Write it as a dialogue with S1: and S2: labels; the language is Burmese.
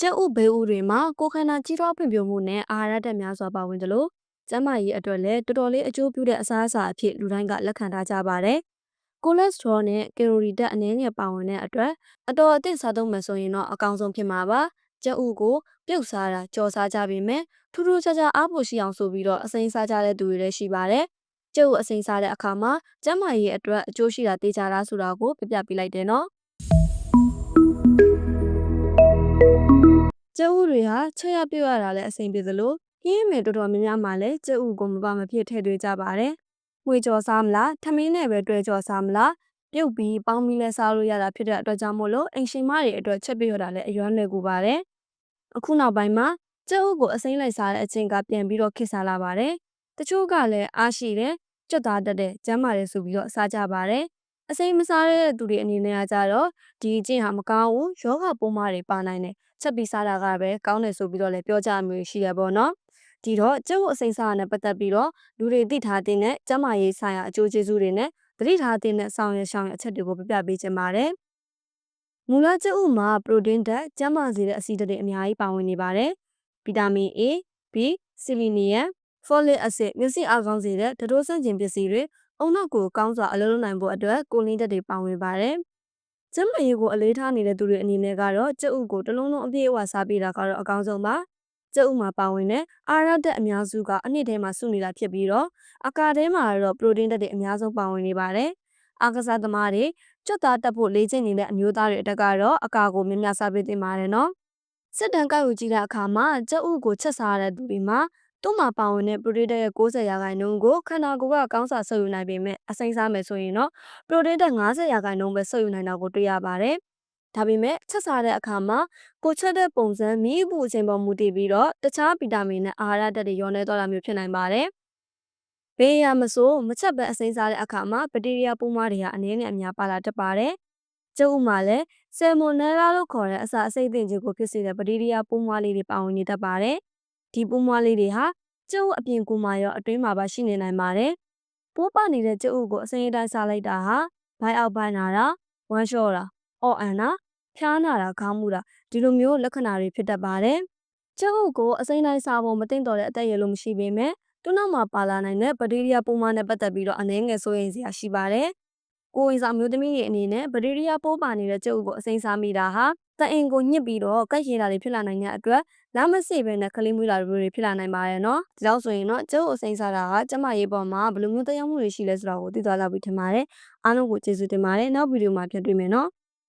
S1: ကျက်ဥဘေးဥတွေမှာကိုယ်ခန္ဓာကြီးထွားဖွံ့ဖြိုးမှုနဲ့အာဟာရဓာတ်များစွာပါဝင်သလိုကျန်းမာရေးအတွက်လည်းတော်တော်လေးအကျိုးပြုတဲ့အစားအစာအဖြစ်လူတိုင်းကလက်ခံထားကြပါတယ်။ကိုလက်စထရောနဲ့ကယ်လိုရီဓာတ်အနည်းငယ်ပါဝင်တဲ့အတွက်အတော်အသင့်စားသုံးမယ်ဆိုရင်တော့အကောင်းဆုံးဖြစ်မှာပါ။ကျက်ဥကိုပြုတ်စားတာကြော်စားကြပေမဲ့ထူးထူးခြားခြားအားဖို့ရှိအောင်ဆိုပြီးတော့အစိမ်းစားကြတဲ့သူတွေလည်းရှိပါတယ်။ကျက်ဥအစိမ်းစားတဲ့အခါမှာကျန်းမာရေးအတွက်အကျိုးရှိတာသိကြလားဆိုတာကိုပြပြပေးလိုက်တယ်နော်။ ကျက်ဥတွေဟာချက်ရပြုတ်ရတာလည်းအဆင်ပြေသလိုဟင်းမယ်တော်တော်များများမှလည်းကျက်ဥကိုမပါမဖြစ်ထည့်သွင်းကြပါတယ်။ငွေကြော်စားမလားထမင်းနဲ့ပဲတွဲကြော်စားမလားပြုတ်ပြီးပေါင်းပြီးလဲစားလို့ရတာဖြစ်တဲ့အတွက်ကြောင့်မို့လို့အိမ်ရှင်မတွေအတွက်ချက်ပြုတ်ရတာလည်းအရွမ်းလွယ်ကူပါတယ်။အခုနောက်ပိုင်းမှာကျက်ဥကိုအစိမ်းလိုက်စားတဲ့အချိန်ကပြန်ပြီးတော့ခစ်စားလာပါတယ်။တချို့ကလည်းအားရှိတယ်ကြွတ်သားတတ်တဲ့ကျမ်းမာတယ်ဆိုပြီးတော့စားကြပါတယ်။အစိမ်းမစားတဲ့သူတွေအနေနဲ့ကကြတော့ဒီအကျင့်ဟာမကောင်းဘူးယောဂပိုးမတွေပါနိုင်တယ် ချက်ပြီးစားတာကပဲကောင်းတယ်ဆိုပြီးတော့လည်းပြောကြမျိုးရှိရပါတော့။ဒီတော့ကျုပ်အစိမ်းစားရတဲ့ပတ်သက်ပြီးတော့လူတွေသိထားတဲ့နဲ့ကျန်းမာရေးဆိုင်ရာအကျိုးကျေးဇူးတွေနဲ့သတိထားတဲ့နဲ့ဆောင်ရွက်ဆောင်ရွက်အချက်တွေကိုပြပြပေးချင်ပါတယ်။မူလကျုပ်မှာပရိုတင်းဓာတ်ကျန်းမာစေတဲ့အဆီဓာတ်တွေအများကြီးပါဝင်နေပါတယ်။ဗီတာမင် A, B, ဆီလီနီယမ် folic acid မျက်စိအားကောင်းစေတဲ့ဓာတ်ဆန့်ကျင်ပစ္စည်းတွေအုံနောက်ကိုကောင်းစွာအလုပ်လုပ်နိုင်ဖို့အတွက်ကိုလင်းဓာတ်တွေပါဝင်ပါတယ်။ ကျန်းမာရေးကိုအလေးထားနေတဲ့သူတွေအနေနဲ့ကတော့ကျုပ်ကိုတလုံးလုံးအပြည့်အဝစားပေးတာကတော့အကောင်းဆုံးပါ။ကျုပ်မှာပါဝင်တဲ့အာရဓာတ်အများစုကအနှစ်ထဲမှာစုနေတာဖြစ်ပြီးတော့အကာထဲမှာတော့ပရိုတင်းဓာတ်တွေအများဆုံးပါဝင်နေပါတယ်။အားကစားသမားတွေကြွတ်သားတက်ဖို့လေ့ကျင့်နေတဲ့အမျိုးသားတွေအတက်ကတော့အကာကိုများများစားပေးသင့်ပါတယ်နော်။စစ်တမ်းကောက်ယူကြည့်တဲ့အခါမှာကျုပ်ကိုချက်စားတဲ့သူတွေမှာ သူ့မှာပါဝင်တဲ့ပရိုတင်းဓာတ်ရဲ့60ရာခိုင်နှုန်းကိုခန္ဓာကိုယ်ကကောင်းစွာဆုပ်ယူနိုင်ပေမဲ့အစိမ်းစားမယ်ဆိုရင်တော့ပရိုတင်းဓာတ်50ရာခိုင်နှုန်းပဲဆုပ်ယူနိုင်တာကိုတွေ့ရပါတယ်။ဒါပေမဲ့ချက်စားတဲ့အခါမှာကိုချက်တဲ့ပုံစံမိအပူအချိန်ပေါ်မူတည်ပြီးတော့တခြားဗီတာမင်နဲ့အာဟာရဓာတ်တွေရောနေသွားတာမျိုးဖြစ်နိုင်ပါတယ်။ဘေးရမဆိုမချက်ပဲအစိမ်းစားတဲ့အခါမှာဘက်တီးရီးယားပိုးမွားတွေဟာအနည်းငယ်အများပါလာတတ်ပါတယ်။ကျုပ်ဥမှာလည်းဆယ်မိုနယ်လာလို့ခေါ်တဲ့အစာအစိတ်အသင့်ခြင်းကိုဖြစ်စေတဲ့ဘက်တီးရီးယားပိုးမွားလေးတွေပါဝင်နေတတ်ပါတယ်။ ဒီပိုးမွားလေးတွေဟာကျုပ်အပြင်ကူမှာရောအတွင်းမှာပါရှိနေနိုင်ပါတယ်။ပိုးပနေတဲ့ကျုပ်ကိုအစိမ်းအတိုင်းစားလိုက်တာဟာဘိုက်အောက်ပိုင်းနာတာဝမ်းလျှောတာအော့အန်နာဖျားနာတာခေါင်းမူတာဒီလိုမျိုးလက္ခဏာတွေဖြစ်တတ်ပါတယ်။ကျုပ်ကိုအစိမ်းတိုင်းစားဖို့မသိတော့တဲ့အသက်အရွယ်လို့မရှိပေမဲ့သူ့နောက်မှာပါလာနိုင်တဲ့ဘက်တီးရီးယားပိုးမွားနဲ့ပတ်သက်ပြီးတော့အနည်းငယ်စိုးရိမ်စရာရှိပါတယ်။ ကိုယ်ဝင်ဆောင်မျိုးသမီးတွေအနေနဲ့ဘက်တီးရီးယားပိုးပါနေတဲ့ကျုပ်ကိုအစိမ်းစားမိတာဟာတအင်ကိုညစ်ပြီးတော့ကိုက်ရတာတွေဖြစ်လာနိုင်တဲ့အတွက်လမ်းမစိပဲနဲ့ကလေးမွေးလာတွေဖြစ်လာနိုင်ပါတယ်နော်ဒီလောက်ဆိုရင်တော့ကျုပ်အစိမ်းစားတာကကျမရေးပေါ်မှာဘယ်လိုမျိုးတရားမှုတွေရှိလဲဆိုတာကိုသိသွားလောက်ပြီးထင်ပါတယ်အားလုံးကိုကျေးဇူးတင်ပါတယ်နောက်ဗီဒီယိုမှာပြန်တွေ့မယ်နော်